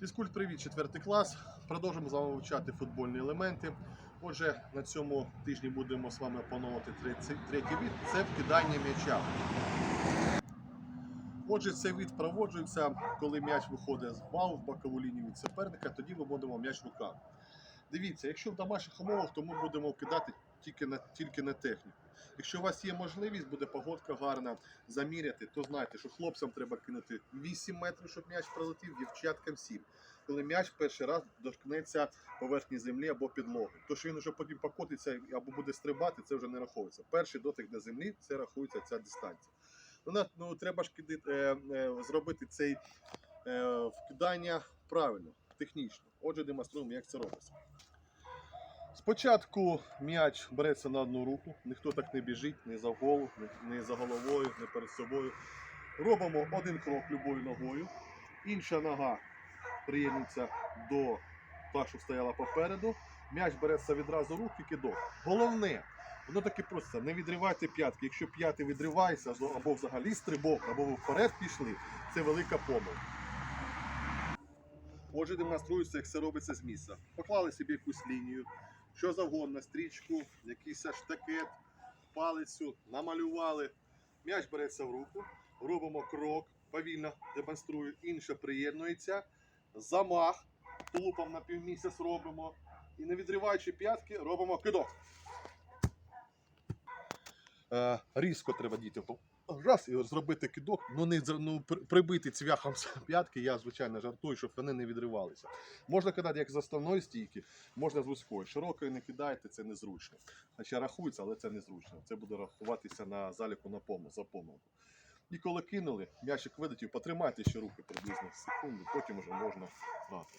Фізкульт, привіт, четвертий клас. Продовжимо з вами вивчати футбольні елементи. Отже, на цьому тижні будемо з вами опановувати третій, від це вкидання м'яча. Отже, цей від проводжується, коли м'яч виходить з бал в бокову лінію від суперника, тоді ми будемо м'яч руками. Дивіться, якщо в домашніх умовах, то ми будемо кидати тільки на, тільки на техніку. Якщо у вас є можливість, буде погодка гарна, заміряти, то знайте, що хлопцям треба кинути 8 метрів, щоб м'яч пролетів, дівчаткам 7. Коли м'яч перший раз доткнеться поверхні землі або підлоги. То, що він вже потім покотиться або буде стрибати, це вже не рахується. Перший дотик до землі це рахується ця дистанція. Ну, ну, треба ж киди- е, е, зробити цей е, вкидання правильно, технічно. Отже, демонструємо, як це робиться. Спочатку м'яч береться на одну руку, ніхто так не біжить, не за голову, не за головою, не перед собою. Робимо один крок любою ногою, інша нога приєднується до та, що стояла попереду. М'яч береться відразу рук і кидок. Головне, воно таки просто не відривайте п'ятки. Якщо п'яти відривається, або взагалі стрибок, або ви вперед пішли, це велика помилка. Отже, демонструється, як це робиться з місця. Поклали собі якусь лінію, що завгодно, стрічку, якийсь штакет, палицю, намалювали. М'яч береться в руку, робимо крок, повільно демонструю, інше приєднується, замах, тулупом на півмісяць робимо. І не відриваючи п'ятки, робимо кидок. Е, різко треба діти раз і зробити кидок, ну не ну, прибити цвяхом п'ятки, я звичайно жартую, щоб вони не відривалися. Можна кидати як з основної стійки, можна з вузької. Широкої не кидайте, це незручно. Хоча рахується, але це незручно. Це буде рахуватися на заліку на помилку, за помилку. І коли кинули, м'ячик видатів, потримайте ще руки приблизно секунду, потім вже можна грати.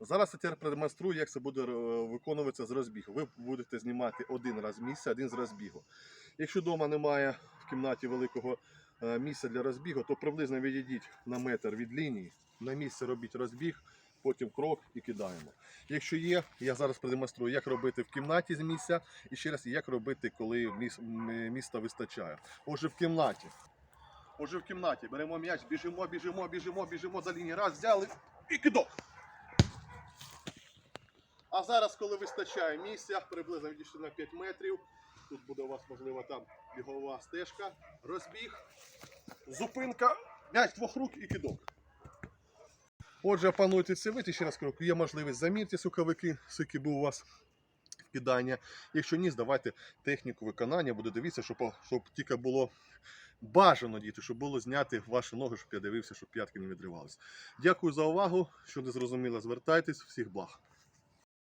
Зараз я тепер продемонструю, як це буде е, виконуватися з розбігу. Ви будете знімати один раз місце, один з розбігу. Якщо вдома немає в кімнаті великого е, місця для розбігу, то приблизно відійдіть на метр від лінії, на місце робіть розбіг, потім крок і кидаємо. Якщо є, я зараз продемонструю, як робити в кімнаті з місця, і ще раз, як робити, коли міс- міста вистачає. Отже, в кімнаті. Отже, в кімнаті беремо м'яч, біжимо, біжимо, біжимо, біжимо за лінію. Раз, взяли і кидок. А зараз, коли вистачає місця, приблизно відійшли на 5 метрів. Тут буде у вас, можливо, там бігова стежка, розбіг, зупинка, м'яч двох рук і кидок. Отже, опануйте цей вид, ще раз кажу, є можливість замірте суховики, скільки був у вас кидання. Якщо ні, здавайте техніку виконання, буде дивитися, щоб, щоб тільки було бажано діти, щоб було зняти ваші ноги, щоб я дивився, щоб п'ятки не відривалися. Дякую за увагу. Що не зрозуміло, звертайтесь, всіх благ.